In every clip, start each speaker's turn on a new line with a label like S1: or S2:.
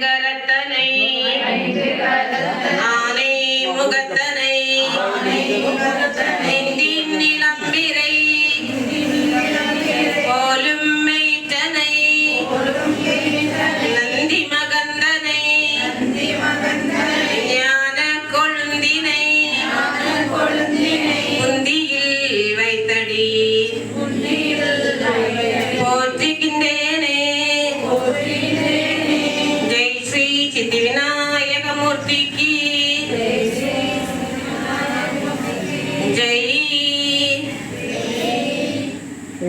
S1: கரத்தனை. ஆனை முகத்தனை.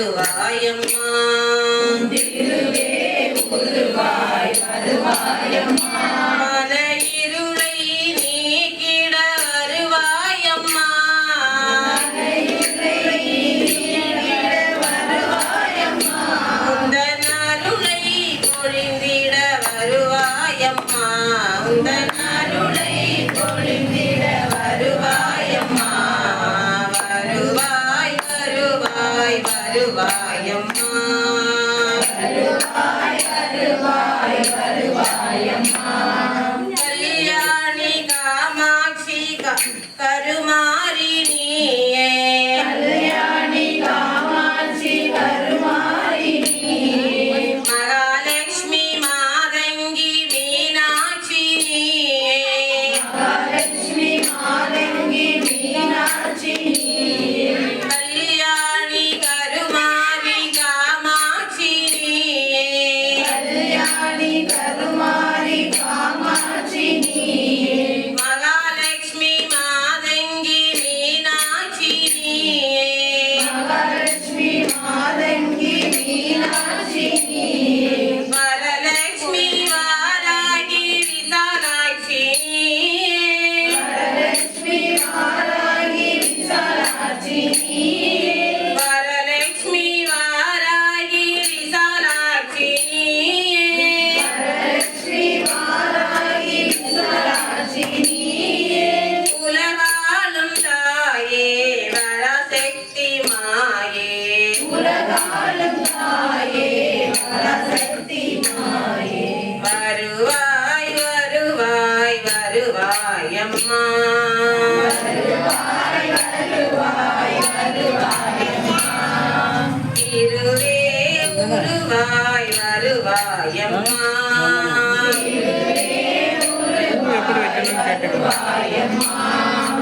S1: வருவாயம்மா திருவே வருவாய் வருவாயம் Valeu.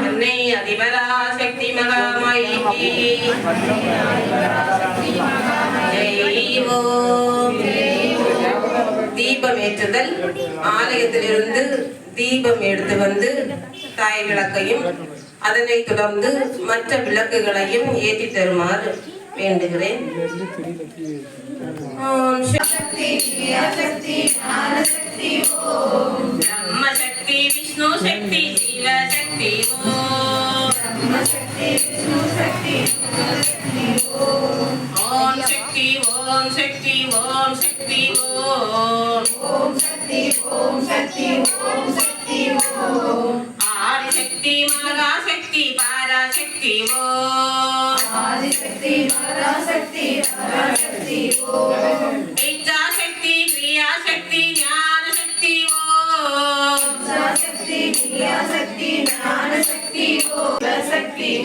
S1: அன்னை அதிபரா சக்தி மகாமாயி தீபம் ஏற்றுதல் ஆலயத்திலிருந்து தீபம் எடுத்து வந்து தாய் விளக்கையும் அதனைத் தொடர்ந்து மற்ற விளக்குகளையும் ஏற்றி தருமாறு வேண்டுகிறேன். శక్తి జీవ శక్తి. ఓం శక్తి ఓం శక్తి ఓం శక్తి ఓం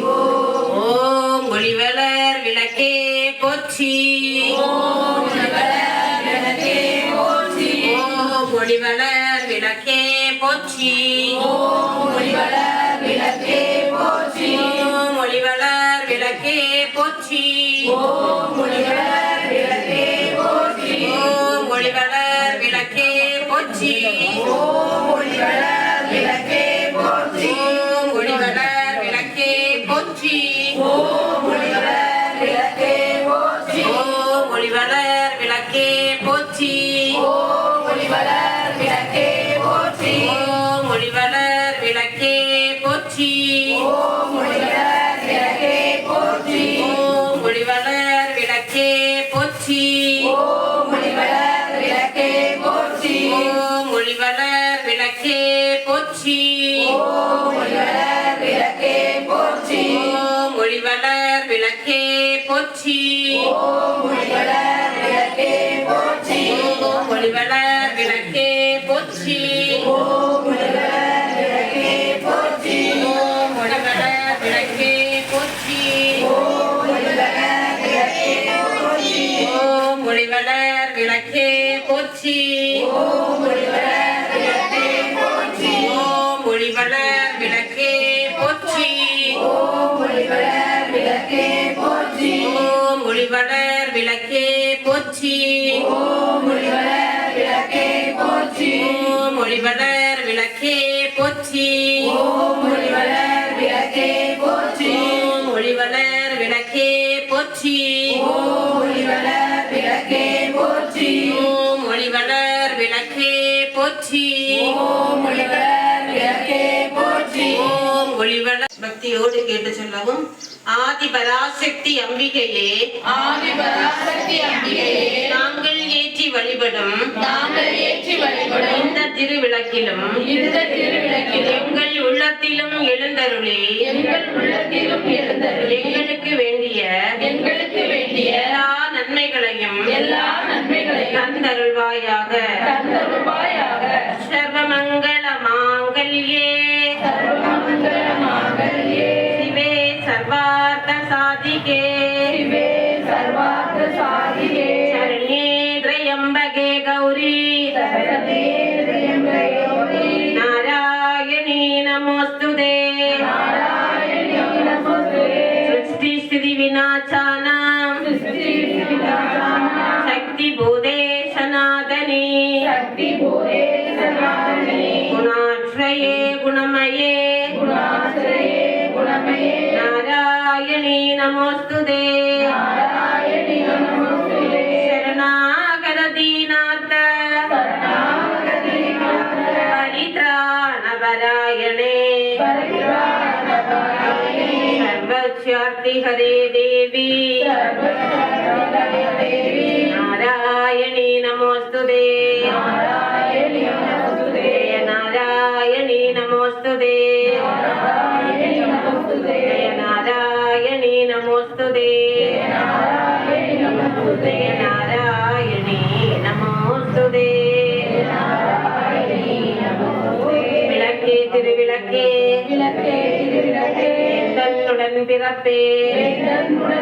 S1: ஓம் ஒளிவளர் விளக்கே போச்சி ஓம் ஒளிவளர் விளக்கே போச்சி ஓம் Yeah. ஒளிவளர் விளக்கே போச்சி ஓம் ஒளிவளர் விளக்கே போச்சி ஓம் ஒளிவளர் விளக்கே போச்சி ஓம் ஒளிவளர் விளக்கே போச்சி ஓம் ஒளிவளர் விளக்கே ஓம் பக்தியோடு கேட்டு சொல்லவும் ஆதி பராசக்தி அம்பிகையே.
S2: ஆதி பராசக்தி அம்பிகையே.
S1: நாங்கள் ஏற்றி வழிபடும்.
S2: நாங்கள் ஏற்றி வழிபடும்.
S1: இந்த திருவிளக்கிலும்
S2: இந்த திருவிளக்கிலும்
S1: எங்கள் உள்ளத்திலும் எழுந்தருளி
S2: எங்கள் உள்ளத்திலும் எழுந்தருளி
S1: எங்களுக்கு வேண்டிய
S2: எங்களுக்கு வேண்டிய
S1: எல்லா நன்மைகளையும்
S2: எல்லா நன்மைகளையும்
S1: தந்தருள்வாயாக.
S2: தந்தருவாயாக सर्वाधिके
S1: सर्वा
S2: वरायणे
S1: सर्वस्यार्थि हरे देवी नारायणी
S2: नमोऽस्तु
S1: दे नारायणी
S2: नमोऽस्तु
S1: दे नारायणी
S2: नमोऽस्तु
S1: दे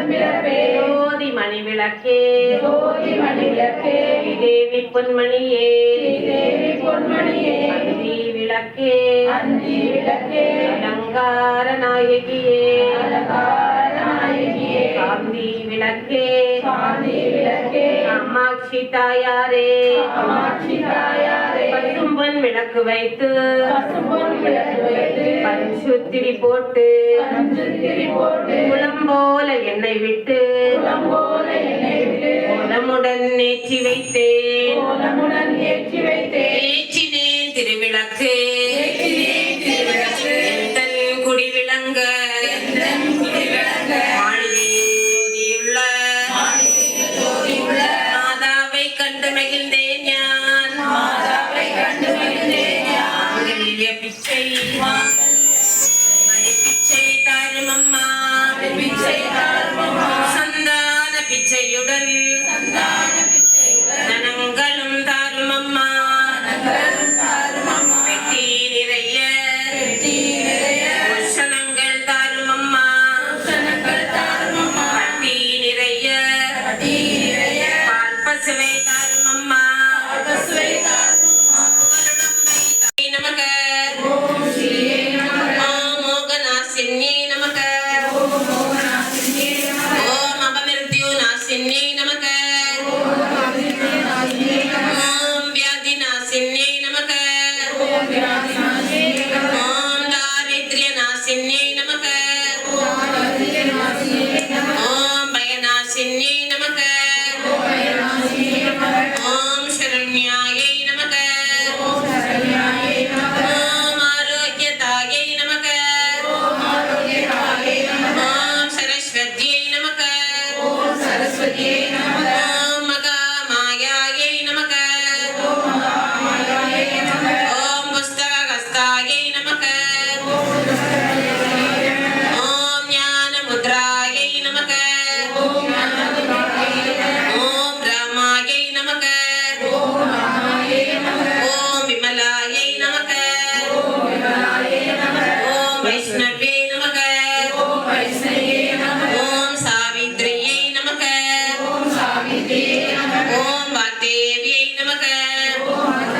S1: பிறப்பே ஜோதி மணி விளக்கே
S2: ஜோதி மணி விளக்கே
S1: தேவி பொன்மணியே.
S2: தேவி பொன்மணியே
S1: அந்தி விளக்கே.
S2: அந்தி விளக்கே
S1: அலங்கார நாயகியே.
S2: அலங்கார
S1: காந்தி விளக்கே.
S2: காந்தி விளக்கே.
S1: காமாட்சி தாயாரே
S2: காமாட்சி தாயாரே
S1: பசும்பொன் விளக்கு வைத்து.
S2: பசும்பொன் விளக்கு வைத்து.
S1: பஞ்சுத்திரி போட்டு.
S2: பஞ்சு திரி போட்டு.
S1: குளம் போல எண்ணெய் விட்டு.
S2: குளம் போல எண்ணெய் விட்டு.
S1: குளமுடன் ஏற்றி வைத்தேன்.
S2: கோலமுடன் ஏற்றி வைத்தேன்.
S1: ஏற்றினேன் திருவிளக்கு.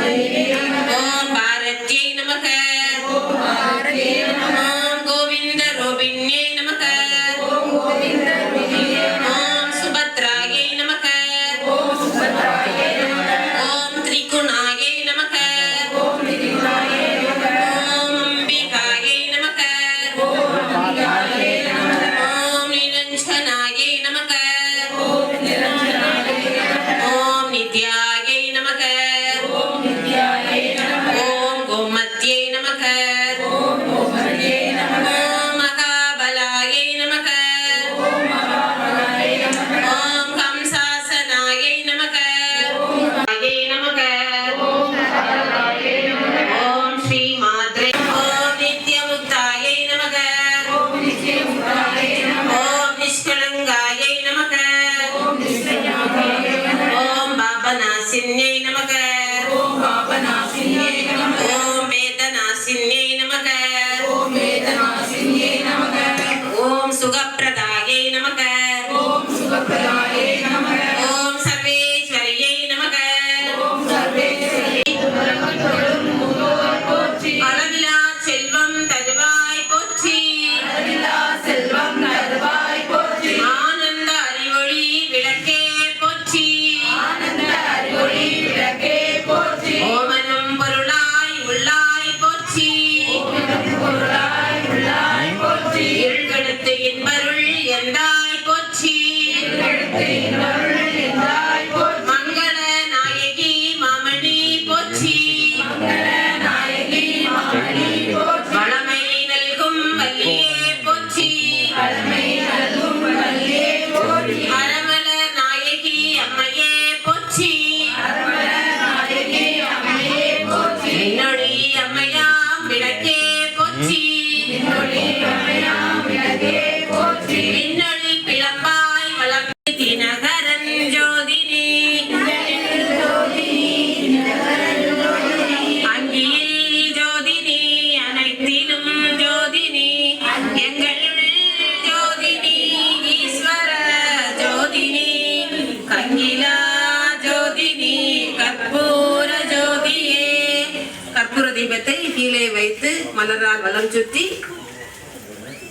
S1: Amen. மலரால் வலம் சுற்றி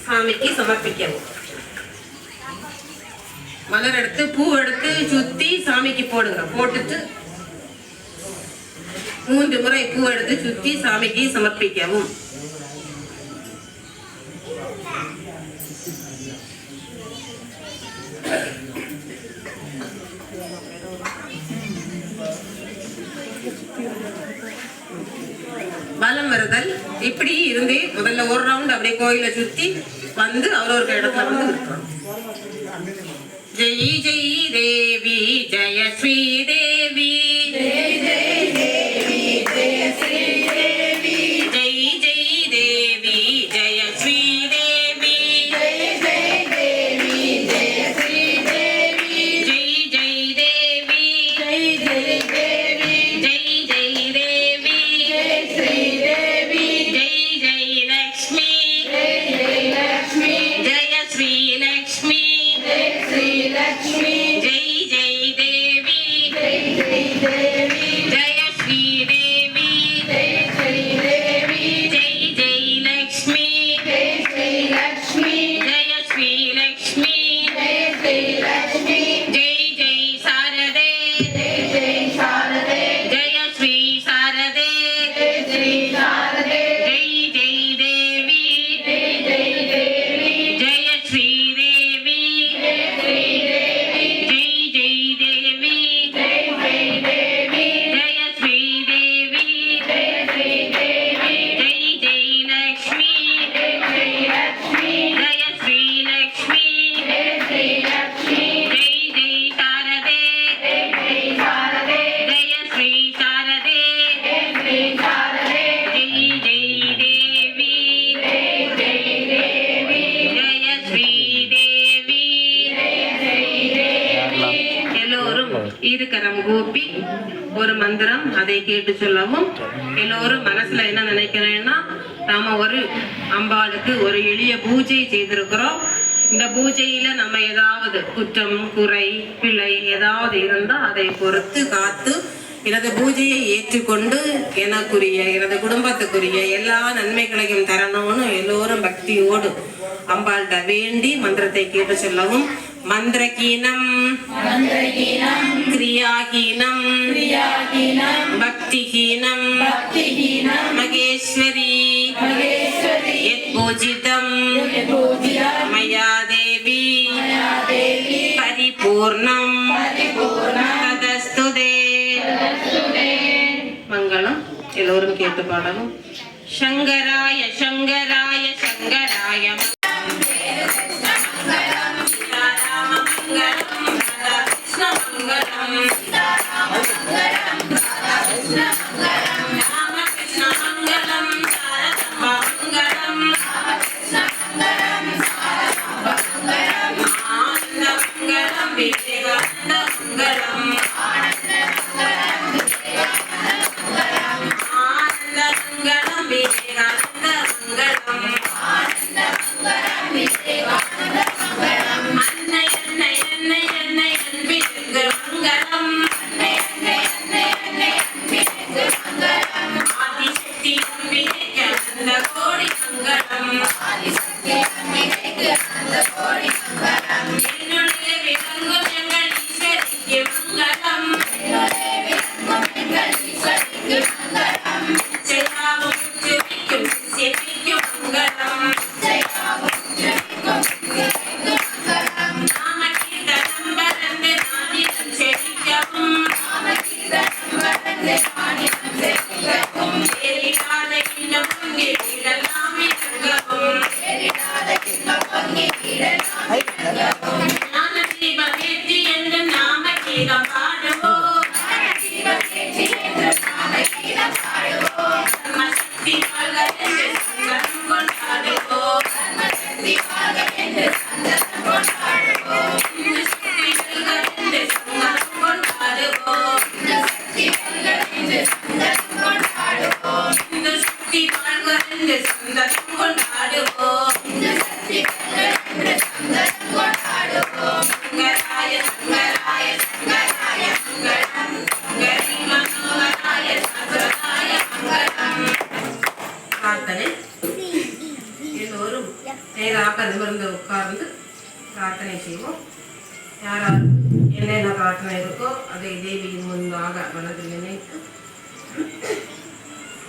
S1: சாமிக்கு சமர்ப்பிக்கவும். மலர் எடுத்து பூ எடுத்து சுத்தி சாமிக்கு போடுங்க. போட்டுட்டு மூன்று முறை பூ எடுத்து சுத்தி சாமிக்கு சமர்ப்பிக்கவும். பலம் வருதல். இப்படி இருந்து முதல்ல ஒரு ரவுண்ட் அப்படியே கோயிலை சுத்தி வந்து அவர் ஒரு இடத்துல வந்து ஜெய் ஜெய் தேவி ஜெய். மந்திரம் அதை கேட்டு சொல்லவும் எல்லோரும் மனசுல என்ன நினைக்கிறேன்னா நாம ஒரு அம்பாளுக்கு ஒரு எளிய பூஜை செய்திருக்கிறோம். இந்த பூஜையில நம்ம ஏதாவது குற்றம் குறை பிழை ஏதாவது இருந்தா அதை பொறுத்து காத்து எனது பூஜையை ஏற்றுக்கொண்டு எனக்குரிய எனது குடும்பத்துக்குரிய எல்லா நன்மைகளையும் தரணும்னு எல்லோரும் பக்தியோடு அம்பாள்கிட்ட வேண்டி மந்திரத்தை கேட்டு சொல்லவும் மந்திரகீனம் கிரியாகீனம் భక్తిహీనం భక్తిహీనం మగేశ్వరీ మగేశ్వరీ యత్పూజితం మయా దేవి పరిపూర్ణం తదస్తుదే మంగళం. ఎల్లవరం కేతు పాడము. శంకరాయ శంకరాయ శంకరాయ. ಯಾರಾದರೂ ಏನೇನೋ ಕಾಟ ಇರುತ್ತೋ ಅದೇ ದೇವಿ ಮುಂದಾಗ ಮನದಲ್ಲಿ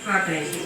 S1: ಕಾಟ ಇದೆ